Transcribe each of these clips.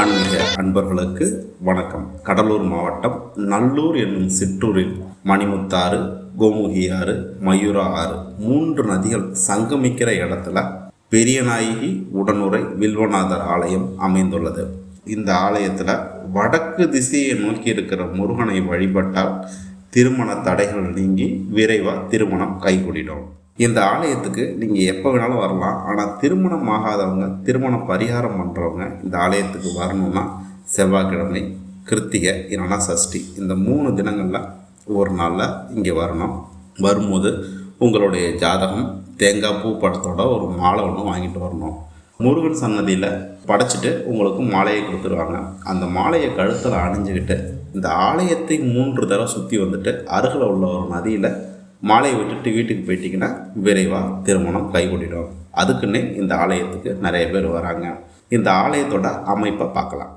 ஆன்மீக அன்பர்களுக்கு வணக்கம். கடலூர் மாவட்டம் நல்லூர் என்னும் சிற்றூரில் மணிமுத்தாறு கோமுகி ஆறு மயூரா ஆறு மூன்று நதிகள் சங்கமிக்கிற இடத்துல பெரியநாயகி உடனுரை வில்வநாதர் ஆலயம் அமைந்துள்ளது. இந்த ஆலயத்தில் வடக்கு திசையை நோக்கி இருக்கிற முருகனை வழிபட்டால் திருமண தடைகள் நீங்கி விரைவாக திருமணம் கைகூடிடும். இந்த ஆலயத்துக்கு நீங்கள் எப்போ வேணாலும் வரலாம். ஆனால் திருமணம் ஆகாதவங்க திருமணம் பரிகாரம் பண்ணுறவங்க இந்த ஆலயத்துக்கு வரணும்னா செவ்வாய்க்கிழமை கிருத்திகை இல்லைன்னா சஷ்டி. இந்த மூணு தினங்களில் ஒரு நாளில் இங்கே வரணும். வரும்போது உங்களுடைய ஜாதகம் தேங்காய் பூ படத்தோட ஒரு மாலை ஒன்று வாங்கிட்டு வரணும். முருகன் சன்னதியில் படைச்சிட்டு உங்களுக்கு மாலையை கொடுத்துருவாங்க. அந்த மாலையை கழுத்தில் அணிஞ்சுக்கிட்டு இந்த ஆலயத்தை மூன்று தடவை சுற்றி வந்துட்டு அருகில் உள்ள ஒரு நதியில் மாலையை விட்டுட்டு வீட்டுக்கு போயிட்டீங்கன்னா விரைவாக திருமணம் கைகூடிடும். அதுக்குன்னே இந்த ஆலயத்துக்கு நிறைய பேர் வராங்க. இந்த ஆலயத்தோட அமைப்பை பார்க்கலாம்.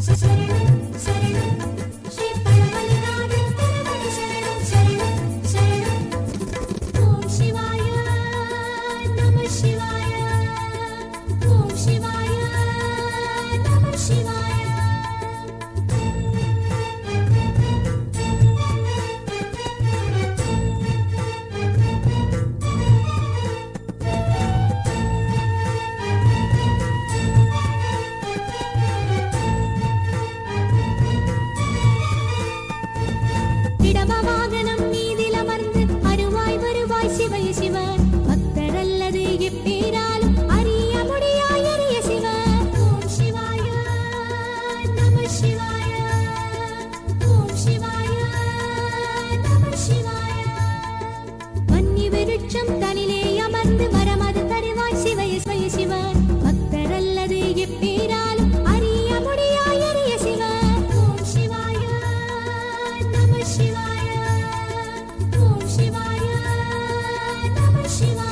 Sitting, sitting, sitting. Shiva.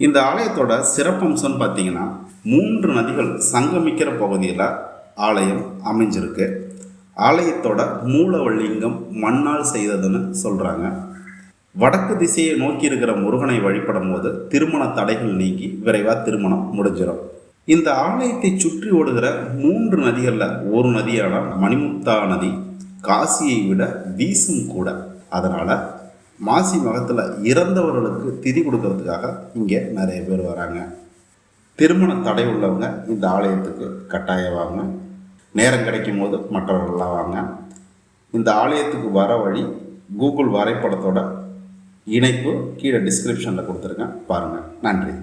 இந்த ஆலயத்தோட சிறப்பம்சம்னு பார்த்தீங்கன்னா மூன்று நதிகள் சங்கமிக்கிற பகுதியில் ஆலயம் அமைஞ்சிருக்கு. ஆலயத்தோட மூலவள்ளிங்கம் மண்ணால் செய்ததுன்னு சொல்கிறாங்க வடக்கு திசையை நோக்கி இருக்கிற முருகனை வழிபடும் போது திருமண தடைகள் நீங்கி விரைவாக திருமணம் முடிஞ்சிடும் இந்த ஆலயத்தை சுற்றி ஓடுகிற மூன்று நதிகளில் ஒரு நதியான மணிமுத்தா நதி காசியை விட வீசும் கூட. அதனால் மாசி மகத்தில் இறந்தவர்களுக்கு திதி கொடுக்கறதுக்காக இங்கே நிறைய பேர் வராங்க. திருமண தடை உள்ளவங்க இந்த ஆலயத்துக்கு கட்டாயம் வாங்க. நேரம் கிடைக்கும் போது மற்றவர்கள்லாம் வாங்க. இந்த ஆலயத்துக்கு வர வழி கூகுள் வரைபடத்தோட இணைப்பு கீழே டிஸ்கிரிப்ஷனில் கொடுத்துருங்க பாருங்கள் நன்றி.